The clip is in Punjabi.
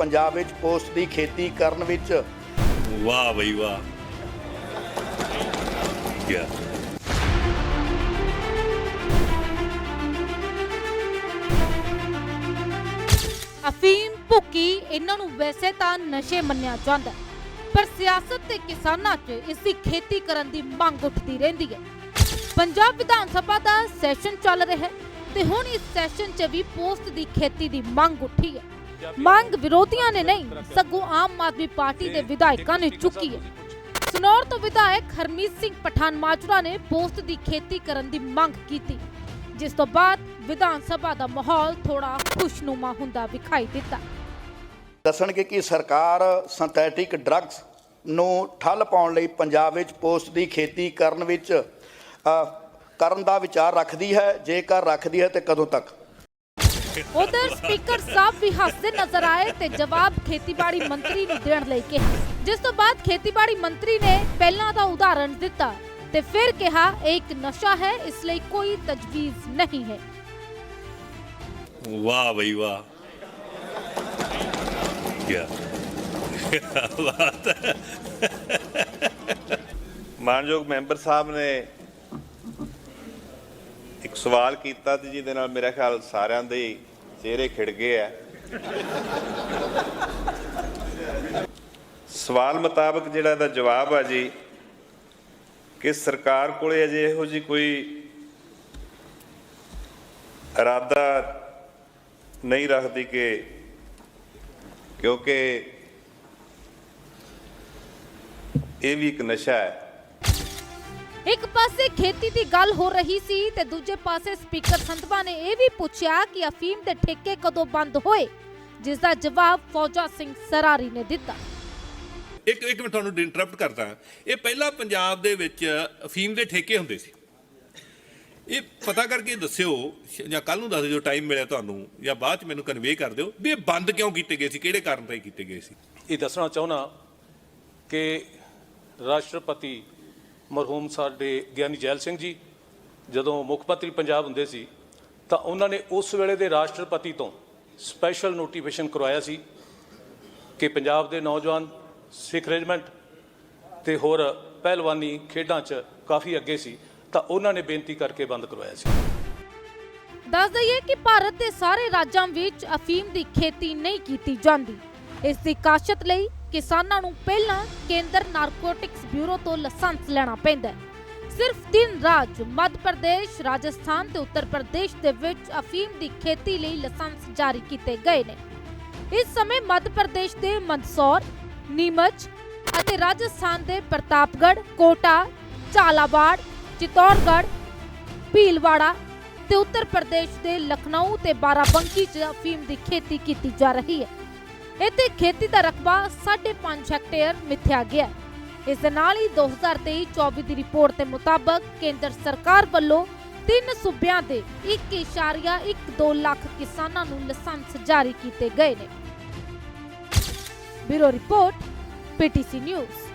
ਪੰਜਾਬ ਵਿੱਚ ਪੋਸਟ ਦੀ ਖੇਤੀ ਕਰਨ ਵਿੱਚ। ਵਾਹ ਬਈ ਵਾਹ। ਕੀ ਅਫੀਮ ਭੁੱਕੀ ਇਹਨਾਂ ਨੂੰ ਵੈਸੇ ਤਾਂ ਨਸ਼ੇ ਮੰਨਿਆ ਜਾਂਦਾ ਪਰ ਸਿਆਸਤ ਤੇ ਕਿਸਾਨਾਂ 'ਚ ਇਸ ਦੀ ਖੇਤੀ ਕਰਨ ਦੀ ਮੰਗ ਉੱਠਦੀ ਰਹਿੰਦੀ ਹੈ। ਪੰਜਾਬ ਵਿਧਾਨ ਸਭਾ ਦਾ ਸੈਸ਼ਨ ਚੱਲ ਰਿਹਾ ਹੈ ਤੇ ਹੁਣ ਇਸ ਸੈਸ਼ਨ 'ਚ ਵੀ ਪੋਸਟ ਦੀ ਖੇਤੀ ਦੀ ਮੰਗ ਉੱਠੀ ਹੈ। ਮੰਗ ਵਿਰੋਧੀਆਂ ਨੇ ਨਹੀਂ, ਸਗੋਂ ਆਮ ਆਦਮੀ ਪਾਰਟੀ ਦੇ ਵਿਧਾਇਕਾਂ ਨੇ ਚੁੱਕੀ ਹੈ। ਸਨੌਰ ਤੋਂ ਵਿਧਾਇਕ ਹਰਮੀਤ ਸਿੰਘ ਪਠਾਨ ਮਾਜਰਾ ਨੇ ਪੋਸਟ ਦੀ ਖੇਤੀ ਕਰਨ ਦੀ ਮੰਗ ਕੀਤੀ, ਜਿਸ ਤੋਂ ਬਾਅਦ ਵਿਧਾਨ ਸਭਾ ਦਾ ਮਾਹੌਲ ਥੋੜਾ ਖੁਸ਼ਨੁਮਾ ਹੁੰਦਾ ਵਿਖਾਈ ਦਿੱਤਾ। ਦੱਸਣਗੇ ਕਿ ਸਰਕਾਰ ਸਿੰਥੈਟਿਕ ਡਰੱਗਸ ਨੂੰ ਠੱਲ ਪਾਉਣ ਲਈ ਪੰਜਾਬ ਵਿੱਚ ਪੋਸਟ ਦੀ ਖੇਤੀ ਕਰਨ ਵਿੱਚ ਕਰਨ ਦਾ ਵਿਚਾਰ ਰੱਖਦੀ ਹੈ, ਜੇਕਰ ਰੱਖਦੀ ਹੈ ਤੇ ਕਦੋਂ ਤੱਕ? ਉਧਰ ਸਪੀਕਰ ਸਾਹਿਬ ਵੀ ਹੱਸਦੇ ਨਜ਼ਰ ਆਏ ਤੇ ਜਵਾਬ ਖੇਤੀਬਾੜੀ ਮੰਤਰੀ ਨੂੰ ਦੇਣ ਲਈ ਕਿਹਾ। ਜਿਸ ਤੋਂ ਬਾਅਦ ਖੇਤੀਬਾੜੀ ਮੰਤਰੀ ਨੇ ਪਹਿਲਾਂ ਦਾ ਉਦਾਹਰਣ ਦਿੱਤਾ ਤੇ ਫਿਰ ਕਿਹਾ ਇਹ ਇੱਕ ਨਸ਼ਾ ਹੈ ਇਸ ਲਈ ਕੋਈ ਤਜਵੀਜ਼ ਨਹੀਂ ਹੈ। ਵਾਹ ਬਈ ਵਾਹ। ਕੀ ਬਾਤ ਹੈ ਮਾਨਯੋਗ ਮੈਂਬਰ ਸਾਹਿਬ ਨੇ ਇੱਕ ਸਵਾਲ ਕੀਤਾ ਤੇ ਜਿਹਦੇ ਨਾਲ ਮੇਰਾ ਖਿਆਲ ਸਾਰਿਆਂ ਦੇ ਚਿਹਰੇ ਖਿੜ ਗਏ ਆ। ਸਵਾਲ ਮੁਤਾਬਕ ਜਿਹੜਾ ਇਹਦਾ ਜਵਾਬ ਆ ਜੀ, ਕਿ ਸਰਕਾਰ ਕੋਲੇ ਅਜੇ ਇਹੋ ਜੀ ਕੋਈ ਇਰਾਦਾ ਨਹੀਂ ਰੱਖਦੀ ਕਿ ਕਿਉਂਕਿ ਇਹ ਵੀ ਇੱਕ ਨਸ਼ਾ ਹੈ। ਇੱਕ ਪਾਸੇ ਖੇਤੀ ਦੀ ਗੱਲ ਹੋ ਰਹੀ ਸੀ ਤੇ ਦੂਜੇ ਪਾਸੇ ਸਪੀਕਰ ਸੰਧਵਾ ਨੇ ਇਹ ਵੀ ਪੁੱਛਿਆ ਕਿ ਅਫੀਮ ਦੇ ਠੇਕੇ ਕਦੋਂ ਬੰਦ ਹੋਏ ਜਿਸ ਦਾ ਜਵਾਬ ਫੌਜਾ ਸਿੰਘ ਸਰਾਰੀ ਨੇ ਦਿੱਤਾ। ਇੱਕ ਇੱਕ ਮੈਂ ਤੁਹਾਨੂੰ ਇੰਟਰਰਪਟ ਕਰਦਾ ਇਹ ਪਹਿਲਾਂ ਪੰਜਾਬ ਦੇ ਵਿੱਚ ਅਫੀਮ ਦੇ ਠੇਕੇ ਹੁੰਦੇ ਸੀ। ਇਹ ਪਤਾ ਕਰਕੇ ਦੱਸਿਓ ਜਾਂ ਕੱਲ ਨੂੰ ਦੱਸ ਦਿਓ ਟਾਈਮ ਮਿਲਿਆ ਤੁਹਾਨੂੰ ਜਾਂ ਬਾਅਦ ਚ ਮੈਨੂੰ ਕਨਵੇ ਕਰ ਦਿਓ ਵੀ ਇਹ ਬੰਦ ਕਿਉਂ ਕੀਤੇ ਗਏ ਸੀ ਕਿਹੜੇ ਕਾਰਨ ਤੇ ਕੀਤੇ ਗਏ ਸੀ? ਇਹ ਦੱਸਣਾ ਚਾਹੁੰਦਾ ਕਿ ਰਾਸ਼ਟਰਪਤੀ ਮਰਹੂਮ ਸਾਡੇ ਗਿਆਨੀ ਜੈਲ ਸਿੰਘ ਜੀ, ਜਦੋਂ ਮੁੱਖ ਮੰਤਰੀ ਪੰਜਾਬ ਹੁੰਦੇ ਸੀ, ਤਾਂ ਉਹਨਾਂ ਨੇ ਉਸ ਵੇਲੇ ਦੇ ਰਾਸ਼ਟਰਪਤੀ ਤੋਂ ਸਪੈਸ਼ਲ ਨੋਟੀਫਿਕੇਸ਼ਨ ਕਰਵਾਇਆ ਸੀ ਕਿ ਪੰਜਾਬ ਦੇ ਨੌਜਵਾਨ, ਸਿੱਖ ਰੈਜੀਮੈਂਟ ਤੇ ਹੋਰ ਪਹਿਲਵਾਨੀ ਖੇਡਾਂ 'ਚ ਕਾਫੀ ਅੱਗੇ ਸੀ, ਤਾਂ ਉਹਨਾਂ ਨੇ ਬੇਨਤੀ ਕਰਕੇ ਬੰਦ ਕਰਵਾਇਆ ਸੀ। ਦੱਸ ਦਈਏ ਕਿ ਭਾਰਤ ਦੇ ਸਾਰੇ ਰਾਜਾਂ ਵਿੱਚ ਅਫੀਮ ਦੀ ਖੇਤੀ ਨਹੀਂ ਕੀਤੀ ਜਾਂਦੀ। ਇਸ ਦੀ ਕਾਸ਼ਤ ਲਈ ਕਿਸਾਨਾਂ ਨੂੰ ਪਹਿਲਾਂ ਕੇਂਦਰ ਨਾਰਕੋਟਿਕਸ ਬਿਊਰੋ ਤੋਂ ਲਾਇਸੈਂਸ ਲੈਣਾ ਪੈਂਦਾ ਸਿਰਫ ਤਿੰਨ ਰਾਜ ਮੱਧ ਪ੍ਰਦੇਸ਼, ਰਾਜਸਥਾਨ ਤੇ ਉੱਤਰ ਪ੍ਰਦੇਸ਼ ਦੇ ਵਿੱਚ ਅਫੀਮ ਦੀ ਖੇਤੀ ਲਈ ਲਾਇਸੈਂਸ ਜਾਰੀ ਕੀਤੇ ਗਏ ਨੇ। ਇਸ ਸਮੇਂ ਮੱਧ ਪ੍ਰਦੇਸ਼ ਦੇ ਮੰਦਸੌਰ, ਨੀਮਚ ਅਤੇ ਰਾਜਸਥਾਨ ਦੇ ਪ੍ਰਤਾਪਗੜ੍ਹ, ਕੋਟਾ, ਝਾਲਾਵਾੜ, ਚਿਤੌੜਗੜ੍ਹ, ਭੀਲਵਾੜਾ ਤੇ ਉੱਤਰ ਪ੍ਰਦੇਸ਼ ਦੇ ਲਖਨਊ ਤੇ ਬਾਰਾਬੰਕੀ 'ਚ ਅਫੀਮ ਦੀ ਖੇਤੀ ਕੀਤੀ ਜਾ ਰਹੀ ਹੈ। ਇੱਥੇ ਖੇਤੀ ਦਾ ਰਕਬਾ 5.5 ਹੈਕਟੇਅਰ ਮਿਥਿਆ ਗਿਆ ਇਸ ਦੇ ਨਾਲ ਹੀ 2023-24 ਦੀ ਰਿਪੋਰਟ ਦੇ ਮੁਤਾਬਕ ਕੇਂਦਰ ਸਰਕਾਰ ਵੱਲੋਂ ਤਿੰਨ ਸੂਬਿਆਂ ਦੇ 1.12 ਲੱਖ ਕਿਸਾਨਾਂ ਨੂੰ ਲਾਇਸੈਂਸ ਜਾਰੀ ਕੀਤੇ ਗਏ ਨੇ। Bureau report, PTC news.